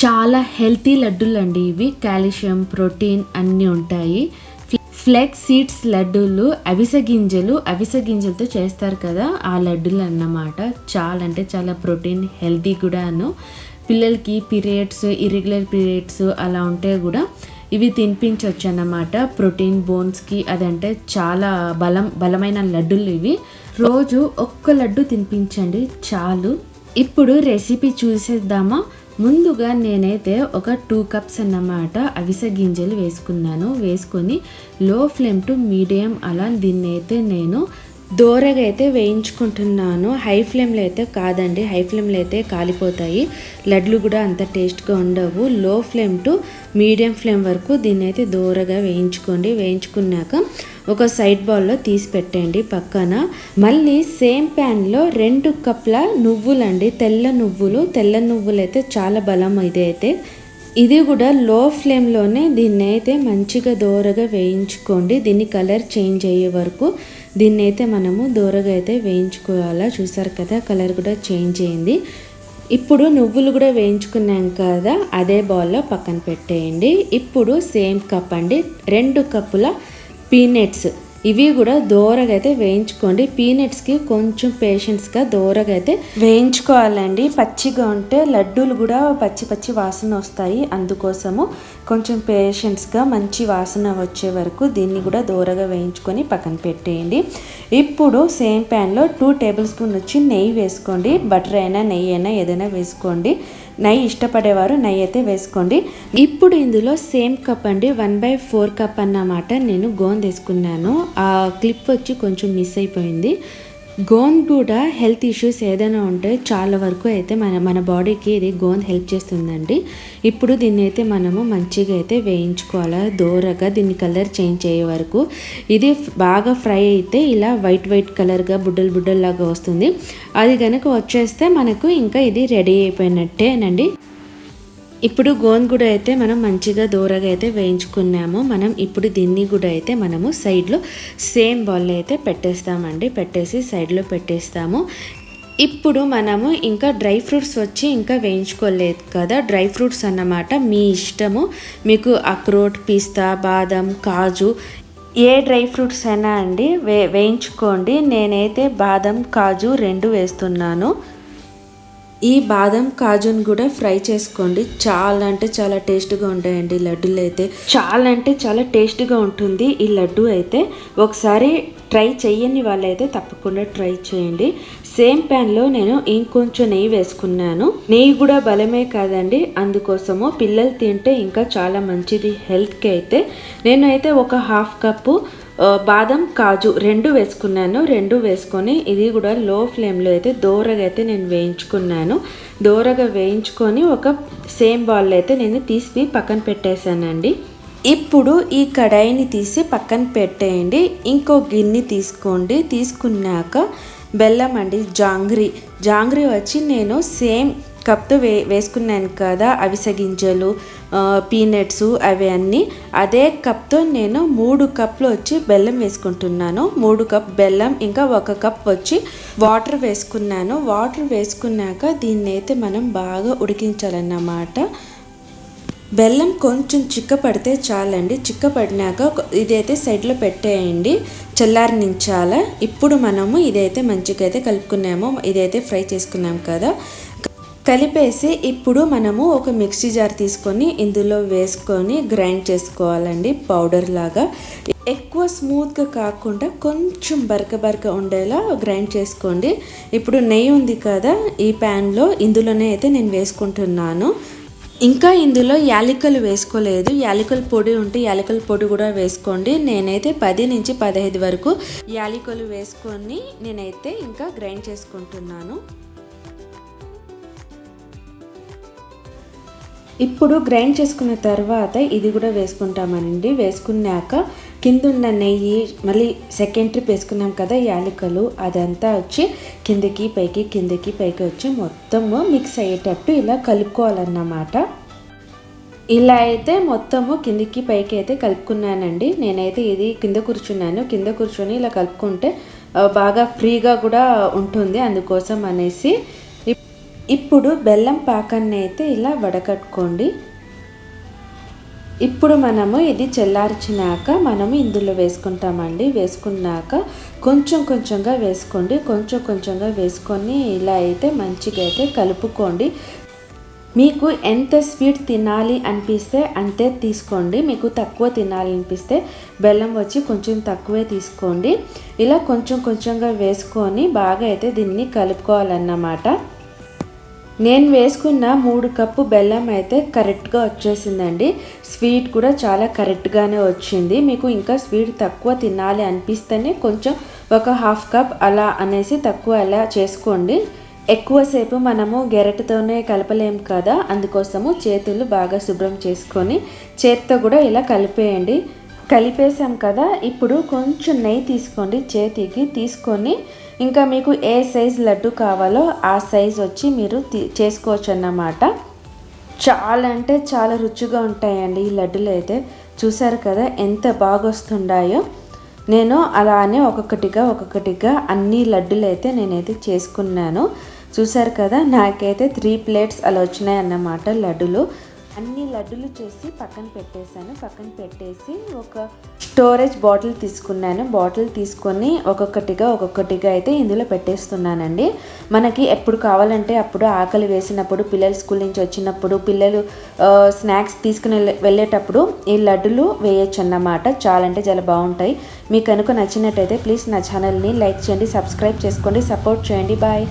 చాలా హెల్తీ లడ్డూలు అండి ఇవి. కాల్షియం ప్రోటీన్ అన్నీ ఉంటాయి. ఫ్లెక్స్ సీడ్స్ లడ్డూలు అవిసె గింజలు అవిసె గింజలతో చేస్తారు కదా ఆ లడ్డూలు అన్నమాట. చాలా అంటే చాలా ప్రోటీన్ హెల్తీ కూడాను. పిల్లలకి పీరియడ్స్ ఇర్రెగ్యులర్ పీరియడ్స్ అలా ఉంటే కూడా ఇవి తినిపించవచ్చు అన్నమాట. ప్రోటీన్ బోన్స్కి అదంటే చాలా బలం బలమైన లడ్డూలు ఇవి. రోజు ఒక్క లడ్డు తినిపించండి చాలు. ఇప్పుడు రెసిపీ చూసేద్దామా? ముందుగా నేనైతే ఒక టూ కప్స్ అన్నమాట అవిసె గింజలు వేసుకున్నాను. వేసుకొని లో ఫ్లేమ్ టు మీడియం అలా దీన్నైతే నేను దోరగా అయితే వేయించుకుంటున్నాను. హై ఫ్లేమ్లో అయితే కాదండి. హై ఫ్లేమ్లో అయితే కాలిపోతాయి. లడ్లు కూడా అంత టేస్ట్గా ఉండవు. లో ఫ్లేమ్ టు మీడియం ఫ్లేమ్ వరకు దీన్ని అయితే దోరగా వేయించుకోండి. వేయించుకున్నాక ఒక సైడ్ బౌల్లో తీసి పెట్టండి పక్కన. మళ్ళీ సేమ్ ప్యాన్లో రెండు కప్ల నువ్వులండి. తెల్ల నువ్వులు. తెల్ల నువ్వులు అయితే చాలా బలం ఇది అయితే ఇది కూడా లో ఫ్లేమ్లోనే దీన్ని అయితే మంచిగా దోరగా వేయించుకోండి. దీన్ని కలర్ చేంజ్ అయ్యే వరకు దీన్ని అయితే మనము దోరగా అయితే వేయించుకోవాలా? చూసారు కదా కలర్ కూడా చేంజ్ అయింది. ఇప్పుడు నువ్వులు కూడా వేయించుకున్నాం కదా అదే బౌల్లో పక్కన పెట్టేయండి. ఇప్పుడు సేమ్ కప్ అండి. రెండు కప్పుల పీనట్స్ ఇవి కూడా దూరగా అయితే వేయించుకోండి. పీనట్స్కి కొంచెం పేషెన్స్గా దూరగా అయితే వేయించుకోవాలండి. పచ్చిగా ఉంటే లడ్డూలు కూడా పచ్చి పచ్చి వాసన వస్తాయి. అందుకోసము కొంచెం పేషెన్స్గా మంచి వాసన వచ్చే వరకు దీన్ని కూడా దోరగా వేయించుకొని పక్కన పెట్టేయండి. ఇప్పుడు సేమ్ ప్యాన్లో టూ టేబుల్ స్పూన్ వచ్చి నెయ్యి వేసుకోండి. బటర్ అయినా నెయ్యి అయినా ఏదైనా వేసుకోండి. నెయ్యి ఇష్టపడేవారు నెయ్యి అయితే వేసుకోండి. ఇప్పుడు ఇందులో సేమ్ కప్ అండి వన్ బై ఫోర్ కప్ అన్నమాట నేను గోంద వేసుకున్నాను ఆ క్లిప్ వచ్చి కొంచెం మిస్ అయిపోయింది. గోంద్ కూడా హెల్త్ ఇష్యూస్ ఏదైనా ఉంటే చాలా వరకు అయితే మన మన బాడీకి ఇది గోంద్ హెల్ప్ చేస్తుందండి. ఇప్పుడు దీన్ని అయితే మనము మంచిగా అయితే వేయించుకోవాలా దూరగా దీన్ని కలర్ చేంజ్ అయ్యే వరకు. ఇది బాగా ఫ్రై అయితే ఇలా వైట్ వైట్ కలర్గా బుడ్డలు బుడ్డల్లాగా వస్తుంది. అది కనుక వచ్చేస్తే మనకు ఇంకా ఇది రెడీ అయిపోయినట్టేనండి. ఇప్పుడు గోంగూడ అయితే మనం మంచిగా దూరగా అయితే వేయించుకున్నాము. మనం ఇప్పుడు దీన్ని కూడా అయితే మనము సైడ్లో సేమ్ బౌల్లో అయితే పెట్టేస్తామండి. పెట్టేసి సైడ్లో పెట్టేస్తాము. ఇప్పుడు మనము ఇంకా డ్రై ఫ్రూట్స్ వచ్చి ఇంకా వేయించుకోలేదు కదా. డ్రై ఫ్రూట్స్ అన్నమాట మీ ఇష్టము. మీకు అక్రోట్ పిస్తా బాదం కాజు ఏ డ్రై ఫ్రూట్స్ అయినా అండి వే వేయించుకోండి. నేనైతే బాదం కాజు రెండు వేస్తున్నాను. ఈ బాదం కాజును కూడా ఫ్రై చేసుకోండి. చాలా అంటే చాలా టేస్ట్గా ఉంటాయండి లడ్డూలు అయితే. చాలా అంటే చాలా టేస్ట్గా ఉంటుంది ఈ లడ్డు అయితే. ఒకసారి ట్రై చేయని వాళ్ళైతే తప్పకుండా ట్రై చేయండి. సేమ్ ప్యాన్లో నేను ఇంకొంచెం నెయ్యి వేసుకున్నాను. నెయ్యి కూడా బలమే కాదండి. అందుకోసము పిల్లలు తింటే ఇంకా చాలా మంచిది హెల్త్కి అయితే. నేను అయితే ఒక హాఫ్ కప్పు బాదం కాజు రెండు వేసుకున్నాను. రెండు వేసుకొని ఇది కూడా లో ఫ్లేమ్లో అయితే దోరగా అయితే నేను వేయించుకున్నాను. దోరగా వేయించుకొని ఒక సేమ్ బాల్ అయితే నేను తీసి పక్కన పెట్టేశానండి. ఇప్పుడు ఈ కడాయిని తీసి పక్కన పెట్టేయండి. ఇంకో గిన్నె తీసుకోండి. తీసుకున్నాక బెల్లం అండి జాంగ్రీ. జాంగ్రీ వచ్చి నేను సేమ్ కప్తో వే వేసుకున్నాను కదా అవిసె గింజలు పీనట్స్ అవి అన్నీ. అదే కప్తో నేను మూడు కప్లు వచ్చి బెల్లం వేసుకుంటున్నాను. మూడు కప్ బెల్లం ఇంకా ఒక కప్ వచ్చి వాటర్ వేసుకున్నాను. వాటర్ వేసుకున్నాక దీన్ని అయితే మనం బాగా ఉడికించాలన్నమాట. బెల్లం కొంచెం చిక్కపడితే చాలండి. చిక్కపడినాక ఇదైతే సైడ్లో పెట్టేయండి. చల్లారనించాల. ఇప్పుడు మనము ఇదైతే మంచిగా అయితే కలుపుకున్నాము. ఇదైతే ఫ్రై చేసుకున్నాం కదా. కలిపేసి ఇప్పుడు మనము ఒక మిక్సీ జార్ తీసుకొని ఇందులో వేసుకొని గ్రైండ్ చేసుకోవాలండి పౌడర్ లాగా. ఎక్కువ స్మూత్గా కాకుండా కొంచెం బరక బరక ఉండేలా గ్రైండ్ చేసుకోండి. ఇప్పుడు నెయ్యి ఉంది కదా ఈ ప్యాన్లో ఇందులోనే అయితే నేను వేసుకుంటున్నాను. ఇంకా ఇందులో యాలకులు వేసుకోలేదు. యాలకుల పొడి ఉంటే యాలకుల పొడి కూడా వేసుకోండి. నేనైతే పది నుంచి పదహైదు వరకు యాలకులు వేసుకొని నేనైతే ఇంకా గ్రైండ్ చేసుకుంటున్నాను. ఇప్పుడు గ్రైండ్ చేసుకున్న తర్వాత ఇది కూడా వేసుకుంటామనండి. వేసుకున్నాక కింద ఉన్న నెయ్యి మళ్ళీ సెకండ్ ట్రిప్ వేసుకున్నాం కదా యాలకులు అదంతా వచ్చి కిందకి పైకి కిందకి పైకి వచ్చి మొత్తము మిక్స్ అయ్యేటట్టు ఇలా కలుపుకోవాలన్నమాట. ఇలా అయితే మొత్తము కిందికి పైకి అయితే కలుపుకున్నానండి. నేనైతే ఇది కింద కూర్చున్నాను. కింద కూర్చొని ఇలా కలుపుకుంటే బాగా ఫ్రీగా కూడా ఉంటుంది. అందుకోసం అనేసి ఇప్పుడు బెల్లం పాకాన్ని అయితే ఇలా వడకట్టుకోండి. ఇప్పుడు మనము ఇది చల్లార్చినాక మనము ఇందులో వేసుకుంటామండి. వేసుకున్నాక కొంచెం కొంచెంగా వేసుకోండి. కొంచెం కొంచెంగా వేసుకొని ఇలా అయితే మంచిగా అయితే కలుపుకోండి. మీకు ఎంత స్వీట్ తినాలి అనిపిస్తే అంతే తీసుకోండి. మీకు తక్కువ తినాలి అనిపిస్తే బెల్లం వచ్చి కొంచెం తక్కువే తీసుకోండి. ఇలా కొంచెం కొంచెంగా వేసుకొని బాగా అయితే దీన్ని కలుపుకోవాలన్నమాట. నేను వేసుకున్న మూడు కప్పు బెల్లం అయితే కరెక్ట్గా వచ్చేసిందండి. స్వీట్ కూడా చాలా కరెక్ట్గానే వచ్చింది. మీకు ఇంకా స్వీట్ తక్కువ తినాలి అనిపిస్తేనే కొంచెం ఒక హాఫ్ కప్ అలా అనేసి తక్కువ అలా చేసుకోండి. ఎక్కువసేపు మనము గెరటతోనే కలపలేం కదా అందుకోసము చేతులు బాగా శుభ్రం చేసుకొని చేత్తో కూడా ఇలా కలిపేయండి. కలిపేసాం కదా ఇప్పుడు కొంచెం నెయ్యి తీసుకోండి చేతికి తీసుకొని ఇంకా మీకు ఏ సైజ్ లడ్డు కావాలో ఆ సైజ్ వచ్చి మీరు చేసుకోవచ్చు అన్నమాట చాలా అంటే చాలా రుచిగా ఉంటాయండి ఈ లడ్డులు అయితే. చూసారు కదా ఎంత బాగొస్తుండాయో. నేను అలానే ఒక్కొక్కటిగా ఒక్కొక్కటిగా అన్ని లడ్డులు అయితే నేనైతే చేసుకున్నాను. చూసారు కదా నాకైతే త్రీ ప్లేట్స్ అలా వచ్చినాయి అన్నమాట లడ్డులు. అన్ని లడ్డులు చేసి పక్కన పెట్టేశాను. పక్కన పెట్టేసి ఒక స్టోరేజ్ బాటిల్ తీసుకున్నాను. బాటిల్ తీసుకొని ఒక్కొక్కటిగా ఒక్కొక్కటిగా అయితే ఇందులో పెట్టేస్తున్నానండి. మనకి ఎప్పుడు కావాలంటే అప్పుడు ఆకలి వేసినప్పుడు పిల్లలు స్కూల్ నుంచి వచ్చినప్పుడు పిల్లలు స్నాక్స్ తీసుకుని వెళ్ళేటప్పుడు ఈ లడ్డులు వేయచ్చు అన్నమాట చాలా అంటే చాలా బాగుంటాయి. మీకు కనుక నచ్చినట్టయితే ప్లీజ్ నా ఛానల్ని లైక్ చేయండి సబ్స్క్రైబ్ చేసుకోండి సపోర్ట్ చేయండి. బాయ్